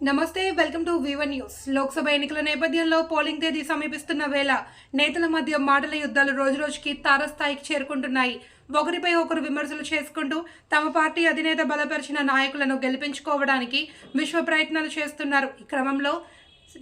నమస్తే welcome to Vivan news Lok Sabha ఎన్నికల నేపథ్యంలో పోలింగ్ తేదీ సమీపిస్తున్న వేళ నేతల మధ్య మాటల యుద్ధాలు రోజురోజుకి తారస్థాయికి చేరుకుంటున్నాయి. ఒకరిపై ఒకరు విమర్శలు చేసుకుంటూ తమ పార్టీ అధినేత బలపరిచిన నాయకులను గెలిపించుకోవడానికి విశ్వ ప్రయత్నాలు చేస్తున్నారు. ఈ క్రమంలో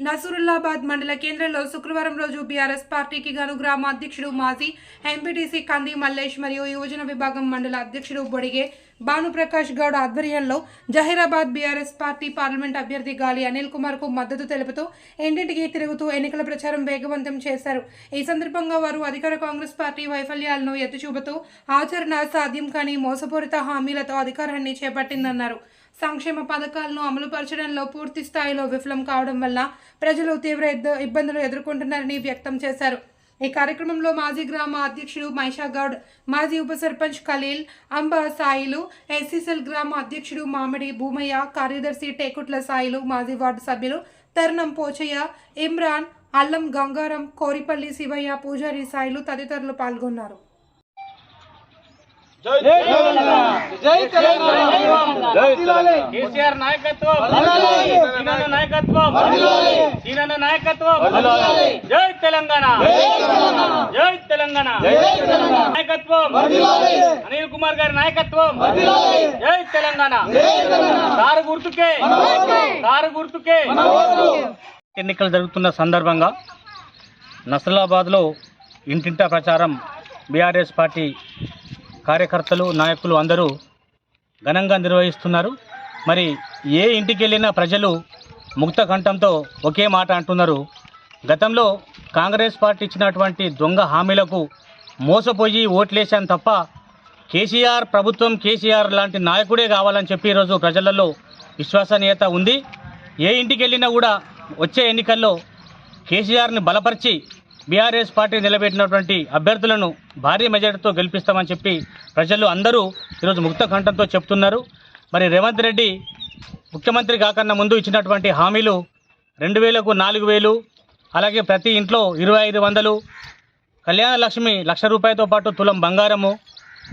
నసరుల్లాబాద్ మండల కేంద్రంలో శుక్రవారం రోజు బీఆర్ఎస్ పార్టీకి గాను గ్రామ అధ్యక్షుడు మాజీ ఎంపీటీసీ కంది మల్లేష్ మరియు యువజన విభాగం మండల అధ్యక్షుడు బొడిగే భానుప్రకాష్ గౌడ్ ఆధ్వర్యంలో జహీరాబాద్ బీఆర్ఎస్ పార్టీ పార్లమెంట్ అభ్యర్థి గాలి అనిల్ కుమార్కు మద్దతు తెలుపుతూ ఇంటింటికి తిరుగుతూ ఎన్నికల ప్రచారం వేగవంతం చేశారు. ఈ సందర్భంగా వారు అధికార కాంగ్రెస్ పార్టీ వైఫల్యాలను ఎత్తి చూపుతూ ఆచరణ సాధ్యం కాని మోసపూరిత హామీలతో అధికారాన్ని చేపట్టిందన్నారు. సంక్షేమ పథకాలను అమలుపరచడంలో పూర్తి స్థాయిలో విఫలం కావడం వల్ల ప్రజలు తీవ్ర ఇబ్బందులు ఎదుర్కొంటున్నారని వ్యక్తం చేశారు. ఈ కార్యక్రమంలో మాజీ గ్రామ అధ్యక్షుడు మైషా గౌడ్ మాజీ ఉప సర్పంచ్ ఖలీల్ అంబ సాయిలు ఎస్సీసెల్ గ్రామ అధ్యక్షుడు మామిడి భూమయ్య కార్యదర్శి టేకుట్ల సాయిలు మాజీ వార్డు సభ్యులు తరుణం పోచయ్య ఇమ్రాన్ అల్లం గంగారం కోరిపల్లి శివయ్య పూజారి సాయిలు తదితరులు పాల్గొన్నారు. కేసీఆర్ నాయకత్వం. నాయకత్వం. సీనన్న నాయకత్వం. జై తెలంగాణ. జై తెలంగాణ. నాయకత్వం. అనిల్ కుమార్ గారి నాయకత్వం. జై తెలంగాణ. కారు గుర్తుకే. కారు గుర్తుకే. ఎన్నికలు జరుగుతున్న సందర్భంగా నసలాబాద్లో ఇంటింటా ప్రచారం బీఆర్ఎస్ పార్టీ కార్యకర్తలు నాయకులు అందరూ ఘనంగా నిర్వహిస్తున్నారు. మరి ఏ ఇంటికి వెళ్ళినా ప్రజలు ముక్త కంఠంతో ఒకే మాట అంటున్నారు. గతంలో కాంగ్రెస్ పార్టీ ఇచ్చినటువంటి దొంగ హామీలకు మోసపోయి ఓట్లేశాను తప్ప కేసీఆర్ ప్రభుత్వం కేసీఆర్ లాంటి నాయకుడే కావాలని చెప్పి ఈరోజు ప్రజలలో విశ్వసనీయత ఉంది. ఏ ఇంటికి వెళ్ళినా కూడా వచ్చే ఎన్నికల్లో కేసీఆర్ని బలపరిచి బీఆర్ఎస్ పార్టీ నిలబెట్టినటువంటి అభ్యర్థులను భారీ మెజార్టీతో గెలిపిస్తామని చెప్పి ప్రజలు అందరూ ఈరోజు ముక్త కంఠంతో చెప్తున్నారు. మరి రేవంత్ రెడ్డి ముఖ్యమంత్రి కాకన్నా ముందు ఇచ్చినటువంటి హామీలు రెండు వేలకు నాలుగు వేలు అలాగే ప్రతి ఇంట్లో ఇరవై ఐదు వందలు కళ్యాణ లక్ష్మి లక్ష రూపాయలతో పాటు తులం బంగారము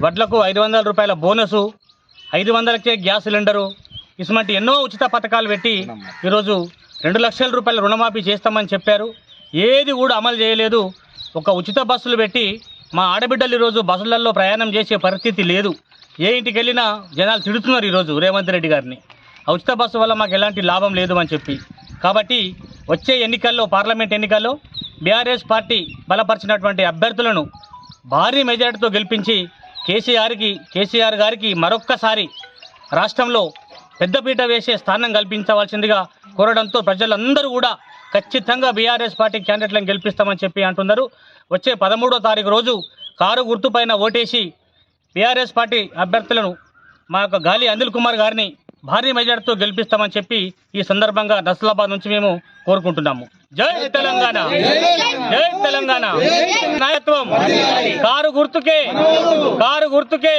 వడ్లకు ఐదు వందల రూపాయల బోనసు ఐదు వందలకే గ్యాస్ సిలిండరు ఇటువంటి ఎన్నో ఉచిత పథకాలు పెట్టి ఈరోజు రెండు లక్షల రూపాయల రుణమాఫీ చేస్తామని చెప్పారు. ఏది కూడా అమలు చేయలేదు. ఒక ఉచిత బస్సులు పెట్టి మా ఆడబిడ్డలు ఈరోజు బస్సులలో ప్రయాణం చేసే పరిస్థితి లేదు. ఏ ఇంటికి వెళ్ళినా జనాలు తిడుతున్నారు ఈరోజు రేవంత్ రెడ్డి గారిని. ఆ ఉచిత బస్సు వల్ల మాకు ఎలాంటి లాభం లేదు అని చెప్పి. కాబట్టి వచ్చే ఎన్నికల్లో పార్లమెంట్ ఎన్నికల్లో బీఆర్ఎస్ పార్టీ బలపరిచినటువంటి అభ్యర్థులను భారీ మెజార్టీతో గెలిపించి కేసీఆర్కి కేసీఆర్ గారికి మరొక్కసారి రాష్ట్రంలో పెద్దపీట వేసే స్థానం కల్పించవలసిందిగా కోరడంతో ప్రజలందరూ కూడా ఖచ్చితంగా బీఆర్ఎస్ పార్టీ క్యాండిడేట్లను గెలిపిస్తామని చెప్పి అంటున్నారు. వచ్చే పదమూడో తారీఖు రోజు కారు గుర్తుపైన ఓటేసి బీఆర్ఎస్ పార్టీ అభ్యర్థులను మా యొక్క గాలి అనిల్ కుమార్ గారిని భారీ మెజార్టీతో గెలిపిస్తామని చెప్పి ఈ సందర్భంగా నస్లాబాద్ నుంచి మేము కోరుకుంటున్నాము. జై తెలంగాణ! జై తెలంగాణ! నాయకత్వం! కారు గుర్తుకే! కారు గుర్తుకే!